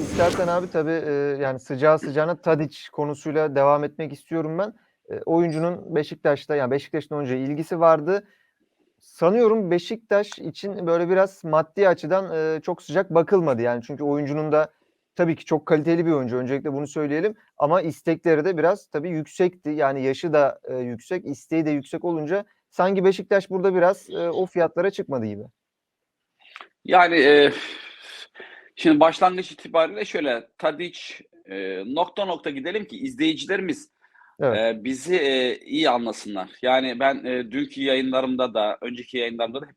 İstersen abi tabii e, yani sıcağı sıcağına Tadic konusuyla devam etmek istiyorum ben. E, oyuncunun Beşiktaş'ta yani Beşiktaş'ın oyuncuya ilgisi vardı. Sanıyorum Beşiktaş için böyle biraz maddi açıdan e, çok sıcak bakılmadı yani çünkü oyuncunun da tabii ki çok kaliteli bir oyuncu öncelikle bunu söyleyelim ama istekleri de biraz tabii yüksekti yani yaşı da e, yüksek isteği de yüksek olunca sanki Beşiktaş burada biraz e, o fiyatlara çıkmadı gibi. Yani e, şimdi başlangıç itibariyle şöyle Tadic e, nokta nokta gidelim ki izleyicilerimiz Evet. e, bizi e, iyi anlasınlar. Yani ben e, dünkü yayınlarımda da önceki yayınlarımda da hep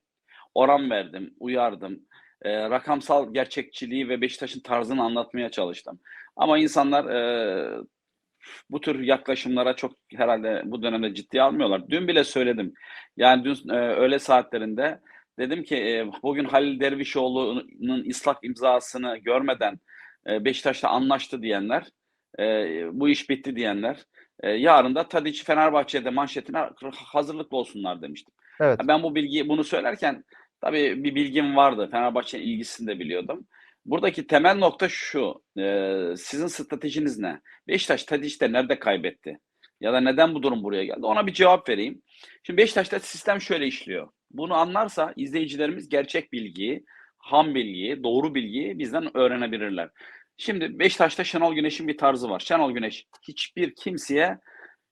oran verdim, uyardım. E, rakamsal gerçekçiliği ve Beşiktaş'ın tarzını anlatmaya çalıştım. Ama insanlar e, bu tür yaklaşımlara çok herhalde bu dönemde ciddiye almıyorlar. Dün bile söyledim. Yani dün e, öğle saatlerinde dedim ki e, bugün Halil Dervişoğlu'nun ıslak imzasını görmeden e, Beşiktaş'la anlaştı diyenler, e, bu iş bitti diyenler, e, yarın da Tadiç Fenerbahçe'de manşetine hazırlıklı olsunlar demiştim. Evet. Ben bu bilgiyi bunu söylerken tabii bir bilgim vardı. Fenerbahçe'nin ilgisini de biliyordum. Buradaki temel nokta şu. e, sizin stratejiniz ne? Beşiktaş Tadiç'te nerede kaybetti? Ya da neden bu durum buraya geldi? Ona bir cevap vereyim. Şimdi Beşiktaş'ta sistem şöyle işliyor. Bunu anlarsa izleyicilerimiz gerçek bilgiyi, ham bilgiyi, doğru bilgiyi bizden öğrenebilirler. Şimdi Beşiktaş'ta Şenol Güneş'in bir tarzı var. Şenol Güneş hiçbir kimseye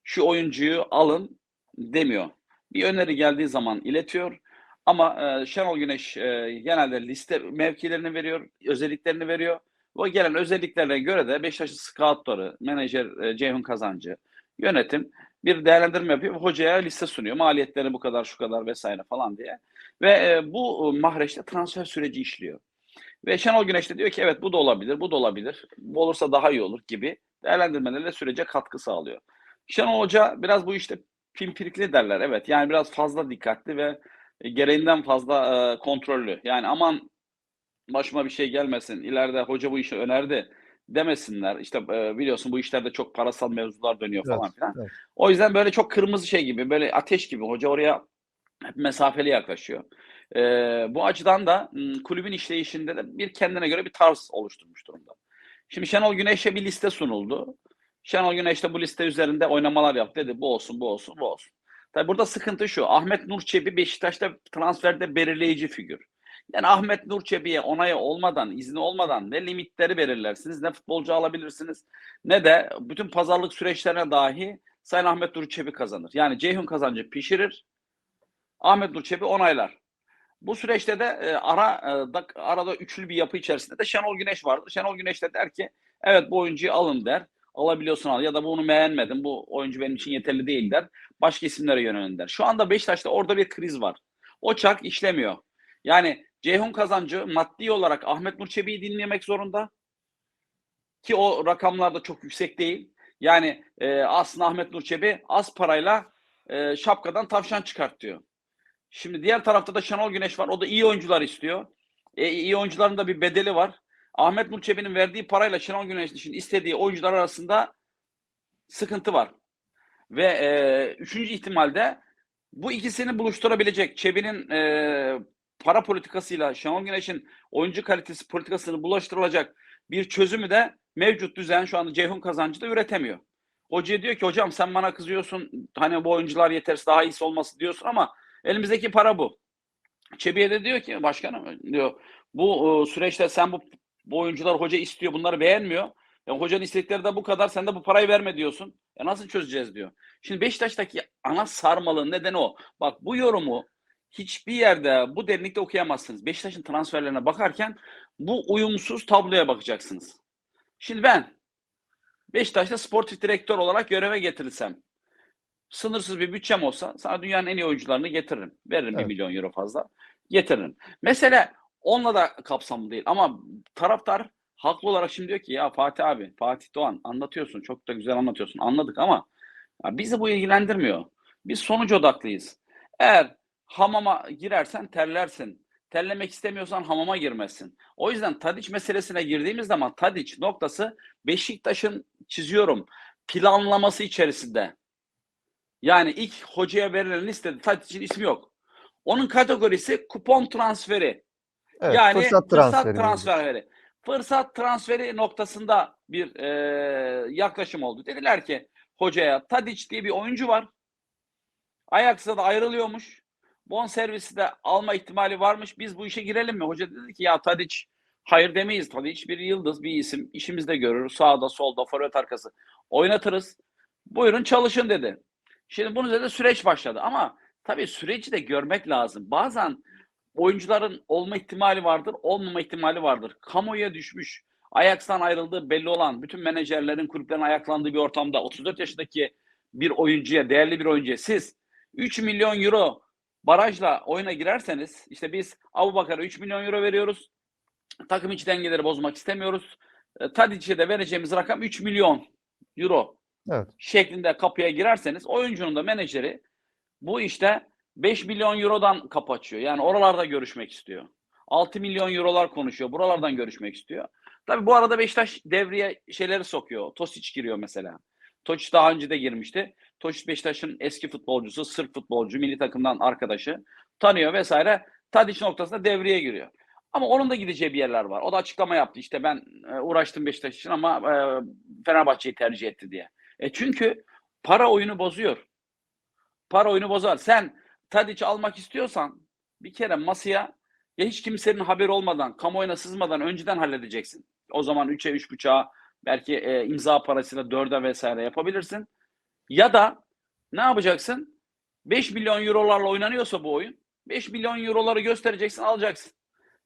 şu oyuncuyu alın demiyor. Bir öneri geldiği zaman iletiyor. Ama e, Şenol Güneş e, genelde liste mevkilerini veriyor, özelliklerini veriyor. O gelen özelliklerine göre de Beşiktaş'ın scoutları, menajer e, Ceyhun Kazancı, yönetim bir değerlendirme yapıyor. Hocaya liste sunuyor. Maliyetleri bu kadar, şu kadar vesaire falan diye. Ve e, bu mahreçte transfer süreci işliyor. Ve Şenol Güneş de diyor ki evet bu da olabilir, bu da olabilir. Bu olursa daha iyi olur gibi değerlendirmelerle sürece katkı sağlıyor. Şenol Hoca biraz bu işte pimpirikli derler. Evet yani biraz fazla dikkatli ve e, gereğinden fazla e, kontrollü. Yani aman başıma bir şey gelmesin. İleride hoca bu işi önerdi demesinler. İşte e, biliyorsun bu işlerde çok parasal mevzular dönüyor Evet, falan filan. evet. O yüzden böyle çok kırmızı şey gibi, böyle ateş gibi. Hoca oraya hep mesafeli yaklaşıyor. E, bu açıdan da kulübün işleyişinde de bir kendine göre bir tarz oluşturmuş durumda. Şimdi Şenol Güneş'e bir liste sunuldu. Şenol Güneş de bu liste üzerinde oynamalar yaptı. Dedi bu olsun, bu olsun, bu olsun. Tabii burada sıkıntı şu. Ahmet Nur Çebi Beşiktaş'ta transferde belirleyici figür. Yani Ahmet Nur Çebi'ye onayı olmadan, izni olmadan ne limitleri belirlersiniz, ne futbolcu alabilirsiniz, ne de bütün pazarlık süreçlerine dahi Sayın Ahmet Nur Çebi kazanır. Yani Ceyhun kazancı pişirir, Ahmet Nur Çebi onaylar. Bu süreçte de e, ara e, da, arada üçlü bir yapı içerisinde de Şenol Güneş vardır. Şenol Güneş de der ki evet bu oyuncuyu alın der. Alabiliyorsun al ya da bunu beğenmedim. Bu oyuncu benim için yeterli değil der. Başka isimlere yönelin der. Şu anda Beşiktaş'ta orada bir kriz var. O çark işlemiyor. Yani Ceyhun Kazancı maddi olarak Ahmet Nur Çebi'yi dinlemek zorunda. Ki o rakamlar da çok yüksek değil. Yani e, aslında Ahmet Nur Çebi az parayla e, şapkadan tavşan çıkartıyor. Şimdi diğer tarafta da Şenol Güneş var. O da iyi oyuncular istiyor. E, iyi oyuncuların da bir bedeli var. Ahmet Nur Çebi'nin verdiği parayla Şenol Güneş'in istediği oyuncular arasında sıkıntı var. Ve e, üçüncü ihtimalde bu ikisini buluşturabilecek Çebi'nin e, para politikasıyla Şenol Güneş'in oyuncu kalitesi politikasını bulaştırılacak bir çözümü de mevcut düzen şu anda Ceyhun Kazancı da üretemiyor. Hocaya diyor ki hocam sen bana kızıyorsun hani bu oyuncular yetersiz daha iyisi olması diyorsun ama elimizdeki para bu. Çebi'ye de diyor ki başkanım diyor bu e, süreçte sen bu, bu oyuncular hoca istiyor bunları beğenmiyor. Ya hocanın istekleri de bu kadar sen de bu parayı verme diyorsun. Ya nasıl çözeceğiz diyor. Şimdi Beşiktaş'taki ana sarmalığın nedeni o. Bak bu yorumu hiçbir yerde bu derinlikte okuyamazsınız. Beşiktaş'ın transferlerine bakarken bu uyumsuz tabloya bakacaksınız. Şimdi ben Beşiktaş'ta sportif direktör olarak göreve getirilsem sınırsız bir bütçem olsa sana dünyanın en iyi oyuncularını getiririm. Veririm Evet. 1 milyon euro fazla. Getiririm. Mesele onunla da kapsamlı değil ama taraftar haklı olarak şimdi diyor ki ya Fatih abi, Fatih Doğan anlatıyorsun. Çok da güzel anlatıyorsun. Anladık ama ya bizi bu ilgilendirmiyor. Biz sonuç odaklıyız. Eğer hamama girersen terlersin. Terlemek istemiyorsan hamama girmezsin. O yüzden Tadiç meselesine girdiğimiz zaman Tadiç noktası Beşiktaş'ın çiziyorum planlaması içerisinde. Yani ilk hocaya verilen listede Tadiç'in ismi yok. Onun kategorisi kupon transferi. Evet, yani fırsat transferi. transferi. fırsat transferi noktasında bir e, yaklaşım oldu. Dediler ki hocaya Tadic diye bir oyuncu var. Ajax'a da ayrılıyormuş. Bon servisi de alma ihtimali varmış. Biz bu işe girelim mi? Hoca dedi ki ya Tadic hayır demeyiz. Tadic bir yıldız, bir isim. İşimizde görür. Sağda, solda, forvet arkası oynatırız. Buyurun çalışın dedi. Şimdi bunun üzerinde süreç başladı. Ama tabii süreci de görmek lazım. Bazen oyuncuların olma ihtimali vardır, olmama ihtimali vardır. Kamuoya düşmüş, Ajax'tan ayrıldığı belli olan, bütün menajerlerin, kulüplerin ayaklandığı bir ortamda 34 yaşındaki bir oyuncuya, değerli bir oyuncuya siz 3 milyon euro barajla oyuna girerseniz, işte biz Abu Bakar'a 3 milyon euro veriyoruz. Takım içi dengeleri bozmak istemiyoruz. E, Tadic'e de vereceğimiz rakam 3 milyon euro Evet. şeklinde kapıya girerseniz oyuncunun da menajeri bu işte 5 milyon eurodan kapı açıyor. Yani oralarda görüşmek istiyor. 6 milyon eurolar konuşuyor. Buralardan görüşmek istiyor. Tabii bu arada Beşiktaş devreye şeyleri sokuyor. Tosic giriyor mesela. Tosic daha önce de girmişti. Tosic Beşiktaş'ın eski futbolcusu, Sırp futbolcu, milli takımdan arkadaşı. Tanıyor vesaire. Tadic noktasında devreye giriyor. Ama onun da gideceği bir yerler var. O da açıklama yaptı. İşte ben e, uğraştım Beşiktaş için ama e, Fenerbahçe'yi tercih etti diye. E çünkü para oyunu bozuyor. Para oyunu bozar. Sen Tadic almak istiyorsan bir kere masaya ya hiç kimsenin haberi olmadan, kamuoyuna sızmadan önceden halledeceksin. O zaman 3'e 3.5'a belki e, imza parasıyla 4'e vesaire yapabilirsin. Ya da ne yapacaksın? 5 milyon eurolarla oynanıyorsa bu oyun 5 milyon euroları göstereceksin alacaksın.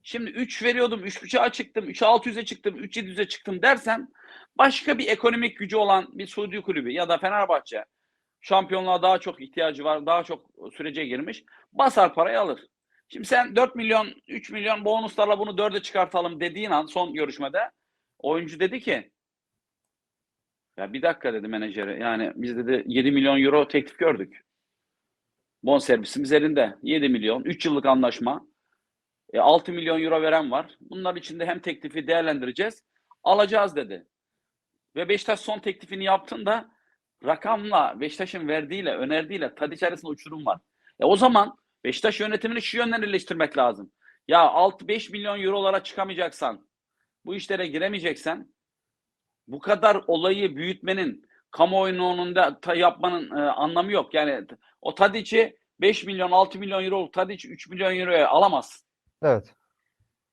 Şimdi 3 veriyordum, 3.5'a çıktım, 3'e 600'e çıktım, 3.700'e çıktım dersen başka bir ekonomik gücü olan bir Suudi kulübü ya da Fenerbahçe şampiyonluğa daha çok ihtiyacı var, daha çok sürece girmiş. Basar parayı alır. Şimdi sen 4 milyon, 3 milyon bonuslarla bunu 4'e çıkartalım dediğin an son görüşmede oyuncu dedi ki ya bir dakika dedi menajeri. Yani biz dedi 7 milyon euro teklif gördük. Bon servisimiz elinde. 7 milyon, 3 yıllık anlaşma. E, 6 milyon euro veren var. Bunlar içinde hem teklifi değerlendireceğiz, alacağız dedi. Ve Beşiktaş son teklifini yaptığında rakamla Beşiktaş'ın verdiğiyle, önerdiğiyle Tadiç arasında uçurum var. E o zaman Beşiktaş yönetimini şu yönden eleştirmek lazım. Ya 6-5 milyon eurolara çıkamayacaksan, bu işlere giremeyeceksen bu kadar olayı büyütmenin, kamuoyunun önünde yapmanın e, anlamı yok. Yani o Tadiç'i 5 milyon, 6 milyon euro Tadiç 3 milyon euroya alamaz. Evet.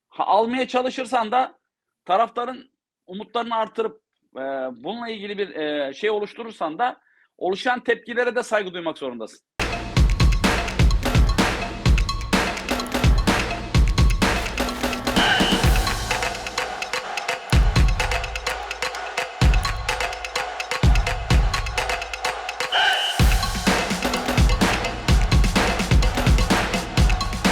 Ha, almaya çalışırsan da taraftarın umutlarını artırıp e, bununla ilgili bir e, şey oluşturursan da oluşan tepkilere de saygı duymak zorundasın.